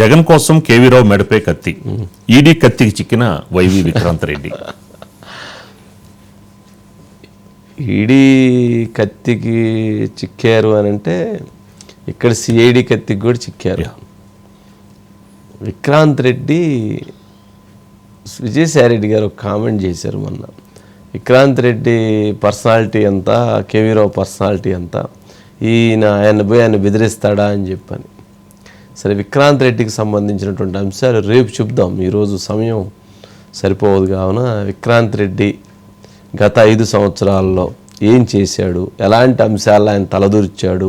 జగన్ కోసం కేవీరావు మెడపై కత్తి. ఈడీ కత్తికి చిక్కిన వైవి విక్రాంత్ రెడ్డి. ఈడీ కత్తికి చిక్కారు అని అంటే ఇక్కడ సిఐడి కత్తికి కూడా చిక్కారు. విక్రాంత్ రెడ్డి విజయసాయి రెడ్డి గారు ఒక కామెంట్ చేశారు మొన్న. విక్రాంత్ రెడ్డి పర్సనాలిటీ ఎంత కేవీరావు పర్సనాలిటీ ఎంత ఈయన ఆయన పోయి ఆయన బెదిరిస్తాడా అని చెప్పని. సరే విక్రాంత్ రెడ్డికి సంబంధించినటువంటి అంశాలు రేపు చెప్దాం ఈరోజు సమయం సరిపోదు కావున విక్రాంత్ రెడ్డి గత ఐదు సంవత్సరాల్లో ఏం చేశాడు? ఎలాంటి అంశాలు ఆయన తలదూర్చాడు?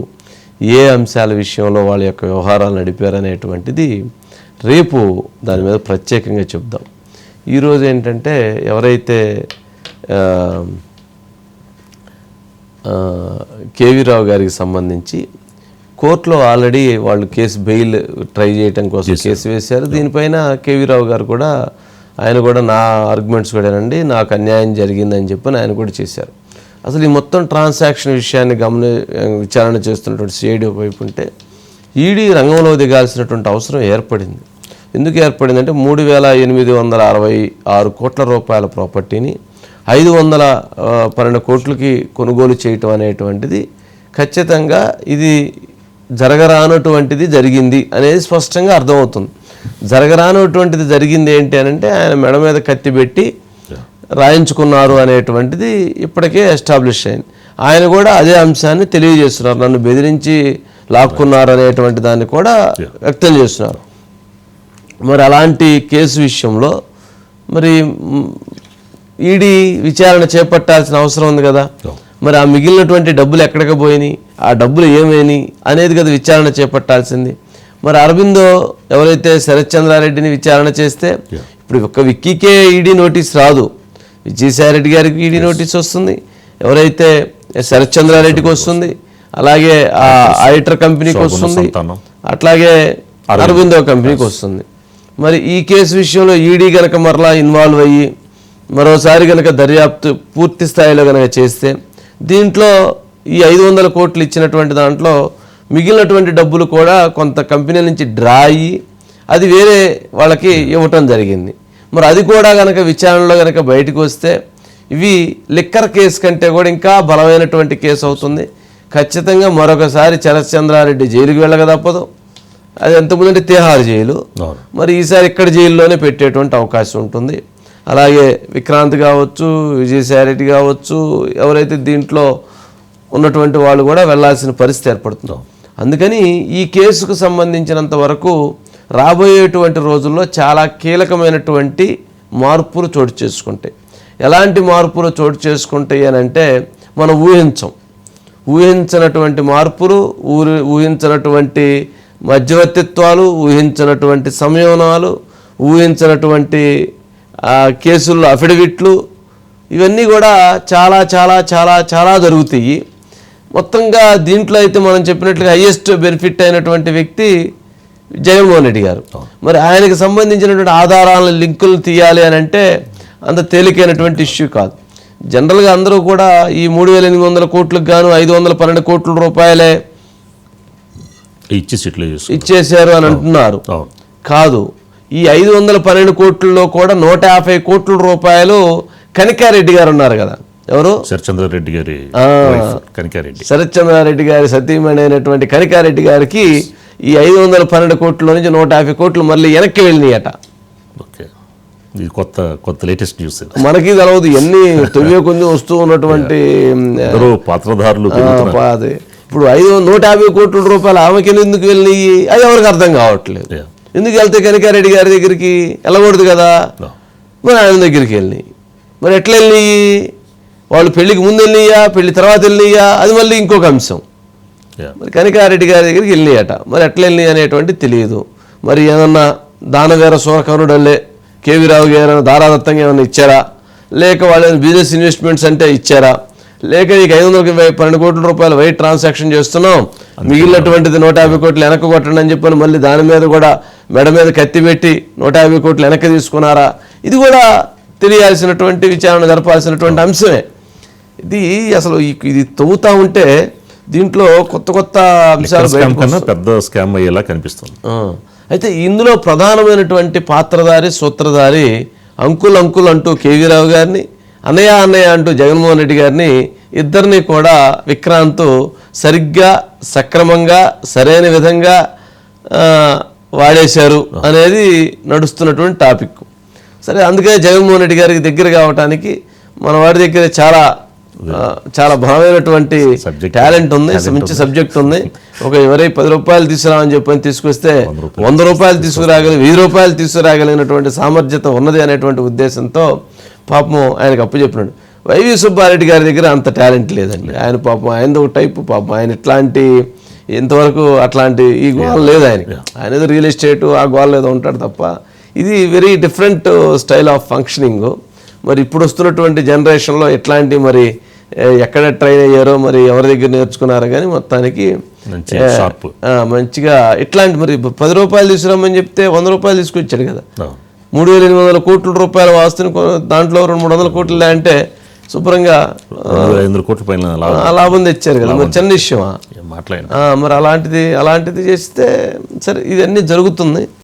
ఏ అంశాల విషయంలో వాళ్ళ యొక్క వ్యవహారాలు నడిపారనేటువంటిది రేపు దాని మీద ప్రత్యేకంగా చెప్దాం ఈరోజు ఏంటంటే ఎవరైతే కేవీరావు కేవీ రావు గారికి సంబంధించి కోర్టులో ఆల్రెడీ వాళ్ళు కేసు బెయిల్ ట్రై చేయడం కోసం కేసు వేశారు. దీనిపైన కేవీ రావు గారు కూడా ఆయన కూడా నా ఆర్గ్యుమెంట్స్ కూడానండి నాకు అన్యాయం జరిగిందని చెప్పి ఆయన కూడా చేశారు. అసలు ఈ మొత్తం ట్రాన్సాక్షన్ విషయాన్ని గమని విచారణ చేస్తున్నటువంటి సిఐడి వైపు ఉంటే ఈడీ రంగంలో దిగాల్సినటువంటి అవసరం ఏర్పడింది. ఎందుకు ఏర్పడిందంటే మూడు వేల ఎనిమిది వందల అరవై ఆరు కోట్ల రూపాయల ప్రాపర్టీని ఐదు వందల పన్నెండు కోట్లకి కొనుగోలు చేయటం అనేటువంటిది ఖచ్చితంగా ఇది జరగరానటువంటిది జరిగింది అనేది స్పష్టంగా అర్థమవుతుంది. జరగరానటువంటిది జరిగింది ఏంటి అని అంటే ఆయన మెడ మీద కత్తి పెట్టి రాయించుకున్నారు అనేటువంటిది ఇప్పటికే ఎస్టాబ్లిష్ అయింది. ఆయన కూడా అదే అంశాన్ని తెలియజేస్తున్నారు. నన్ను బెదిరించి లాక్కున్నారు అనేటువంటి దాన్ని కూడా వ్యక్తం చేస్తున్నారు. మరి అలాంటి కేసు విషయంలో మరి ఈడీ విచారణ చేపట్టాల్సిన అవసరం ఉంది కదా. మరి ఆ మిగిలినటువంటి డబ్బులు ఎక్కడికి పోయినాయి? ఆ డబ్బులు ఏమైనాయి అనేది కదా విచారణ చేపట్టాల్సింది. మరి అరవిందో ఎవరైతే శరత్ చంద్రారెడ్డిని విచారణ చేస్తే ఇప్పుడు ఒక్క విక్కీకే ఈడీ నోటీస్ రాదు. విజయసాయి రెడ్డి గారికి ఈడీ నోటీస్ వస్తుంది. ఎవరైతే శరత్ చంద్రారెడ్డికి వస్తుంది అలాగే ఆ ఆడిటర్ కంపెనీకి వస్తుంది. అట్లాగే అరవిందో. కంపెనీకి వస్తుంది. మరి ఈ కేసు విషయంలో ఈడీ గనక మరలా ఇన్వాల్వ్ అయ్యి మరోసారి గనక దర్యాప్తు పూర్తి స్థాయిలో గనక చేస్తే దీంట్లో ఈ ఐదు వందల కోట్లు ఇచ్చినటువంటి దాంట్లో మిగిలినటువంటి డబ్బులు కూడా కొంత కంపెనీ నుంచి డ్రా అయ్యి అది వేరే వాళ్ళకి ఇవ్వటం జరిగింది. మరి అది కూడా గనక విచారణలో గనక బయటకు వస్తే ఇవి లిక్కర్ కేసు కంటే కూడా ఇంకా బలమైనటువంటి కేసు అవుతుంది. ఖచ్చితంగా మరొకసారి చరశ్చంద్రారెడ్డి జైలుకి వెళ్ళక తప్పదు. అది ఎంతమంది అంటే తిహార్ జైలు. మరి ఈసారి ఇక్కడ జైల్లోనే పెట్టేటువంటి అవకాశం ఉంటుంది. అలాగే విక్రాంత్ కావచ్చు విజయసాయిరెడ్డి కావచ్చు ఎవరైతే దీంట్లో ఉన్నటువంటి వాళ్ళు కూడా వెళ్ళాల్సిన పరిస్థితి ఏర్పడుతుంది. అందుకని ఈ కేసుకు సంబంధించినంత వరకు రాబోయేటువంటి రోజుల్లో చాలా కీలకమైనటువంటి మార్పులు చోటు చేసుకుంటాయి. ఎలాంటి మార్పులు చోటు చేసుకుంటాయి అని అంటే మనం ఊహించం. ఊహించినటువంటి మార్పులు ఊరి ఊహించినటువంటి మధ్యవర్తిత్వాలు ఊహించినటువంటి సంయోనాలు ఊహించినటువంటి కేసుల్లో అఫిడవిట్లు ఇవన్నీ కూడా చాలా చాలా చాలా చాలా జరుగుతాయి. మొత్తంగా దీంట్లో అయితే మనం చెప్పినట్లుగా హయ్యెస్ట్ బెనిఫిట్ అయినటువంటి వ్యక్తి జగన్మోహన్ రెడ్డి గారు. మరి ఆయనకు సంబంధించినటువంటి ఆధారాలను లింకులు తీయాలి అని అంటే అంత తేలికైనటువంటి ఇష్యూ కాదు. జనరల్గా అందరూ కూడా ఈ మూడు వేల ఎనిమిది వందల కోట్లకు గాను ఐదు వందల పన్నెండు కోట్ల రూపాయలే ఇచ్చి సిట్లు చేసుకున్నారు. ఇచ్చేశారు అని అంటున్నారు. కాదు ఈ ఐదు వందల పన్నెండు కోట్లలో కూడా నూట యాభై కోట్ల రూపాయలు కనికారెడ్డి గారు ఉన్నారు కదా. ఎవరు? శరచంద్రారెడ్డి గారి కనికారెడ్డి. శరత్చంద్రారెడ్డి గారి సతీమణి అయినటువంటి కనికారెడ్డి గారికి ఈ ఐదు వందల పన్నెండు కోట్ల నుంచి నూట యాభై కోట్లు మళ్ళీ వెనక్కి వెళ్ళినాయట. ఓకే. ఇది కొత్త కొత్త లేటెస్ట్ న్యూస్. మనకి తెలవదు ఎన్ని తొవ్వే కొంచెం వస్తూ ఉన్నటువంటి పాత్రధారులు. ఇప్పుడు ఐదు నూట యాభై కోట్ల రూపాయలు ఆమెకి ఎందుకు వెళ్ళినాయి? అది ఎవరికి అర్థం కావట్లేదు. ఎందుకు వెళ్తే కనికారెడ్డి గారి దగ్గరికి వెళ్ళకూడదు కదా. మరి ఆయన దగ్గరికి వెళ్ళినాయి. మరి ఎట్లా వెళ్ళినాయి? వాళ్ళు పెళ్ళికి ముందు వెళ్ళినాయా పెళ్ళి తర్వాత వెళ్ళినాయా అది మళ్ళీ ఇంకొక అంశం. మరి కనికారెడ్డి గారి దగ్గరికి వెళ్ళినాయట. మరి ఎట్లా వెళ్ళినాయి అనేటువంటి తెలియదు. మరి ఏమన్నా దానవేర సూరకరుడల్లే కేవీ రావు గారు ఏమైనా దారాదత్తంగా ఏమైనా ఇచ్చారా? లేక వాళ్ళు బిజినెస్ ఇన్వెస్ట్మెంట్స్ అంటే ఇచ్చారా? లేక నీకు ఐదు వందల పన్నెండు కోట్ల రూపాయలు వైట్ ట్రాన్సాక్షన్ చేస్తున్నాం. మిగిలినటువంటిది నూట యాభై కోట్లు వెనక్కి కొట్టండి అని చెప్పని మళ్ళీ దాని మీద కూడా మెడ మీద కత్తి పెట్టి నూట యాభై కోట్లు వెనక్కి తీసుకున్నారా? ఇది కూడా తెలియాల్సినటువంటి విచారణ జరపాల్సినటువంటి అంశమే. ఇది అసలు ఇది తవ్వుతా ఉంటే దీంట్లో కొత్త కొత్త అంశాలు కన్నా పెద్ద స్కామ్ అయ్యేలా కనిపిస్తుంది. అయితే ఇందులో ప్రధానమైనటువంటి పాత్రధారి సూత్రధారి అంకుల్ అంకుల్ అంటూ కేవీ రావు గారిని అన్నయ్య అన్నయ్య అంటూ జగన్మోహన్ రెడ్డి గారిని ఇద్దరిని కూడా విక్రాంత్ సరిగ్గా సక్రమంగా సరైన విధంగా వాడేశారు అనేది నడుస్తున్నటువంటి టాపిక్. సరే అందుకే జగన్మోహన్ రెడ్డి గారికి దగ్గర కావటానికి మన వాడి దగ్గర చాలా చాలా బలమైనటువంటి. టాలెంట్ ఉంది. మంచి సబ్జెక్ట్ ఉంది. ఒక ఎవరై పది రూపాయలు తీసుకురామని చెప్పని తీసుకొస్తే వంద రూపాయలు తీసుకురాగలి వెయ్యి రూపాయలు తీసుకురాగలిగినటువంటి సామర్థ్యత ఉన్నది అనేటువంటి ఉద్దేశంతో పాపం ఆయనకు అప్పచెప్పినాడు వైవి సుబ్బారెడ్డి గారి దగ్గర అంత టాలెంట్ లేదండి. ఆయన పాపం ఆయనది ఒక టైపు పాపం. ఆయన ఇట్లాంటి ఇంతవరకు అట్లాంటి ఈ గోల్ లేదు ఆయనకి ఆయన ఏదో రియల్ ఎస్టేట్ ఆ గోల్ ఏదో ఉంటాడు తప్ప ఇది very different style of functioning మరి ఇప్పుడు వస్తున్నటువంటి జనరేషన్లో ఎట్లాంటి మరి ఎక్కడ ట్రైన్ అయ్యారో మరి ఎవరి దగ్గర నేర్చుకున్నారో కానీ మొత్తానికి మంచిగా ఇట్లాంటి మరి పది రూపాయలు తీసుకురామని చెప్తే వంద రూపాయలు తీసుకొచ్చాడు కదా. మూడు వేల ఎనిమిది వందల కోట్ల రూపాయల వాస్తుని దాంట్లో రెండు మూడు వందల కోట్లు అంటే శుభ్రంగా కోట్ల పైన లాభం. తెచ్చారు కదా. మరి చిన్న విషయమా? మరి అలాంటిది అలాంటిది చేస్తే సరే ఇవన్నీ జరుగుతుంది.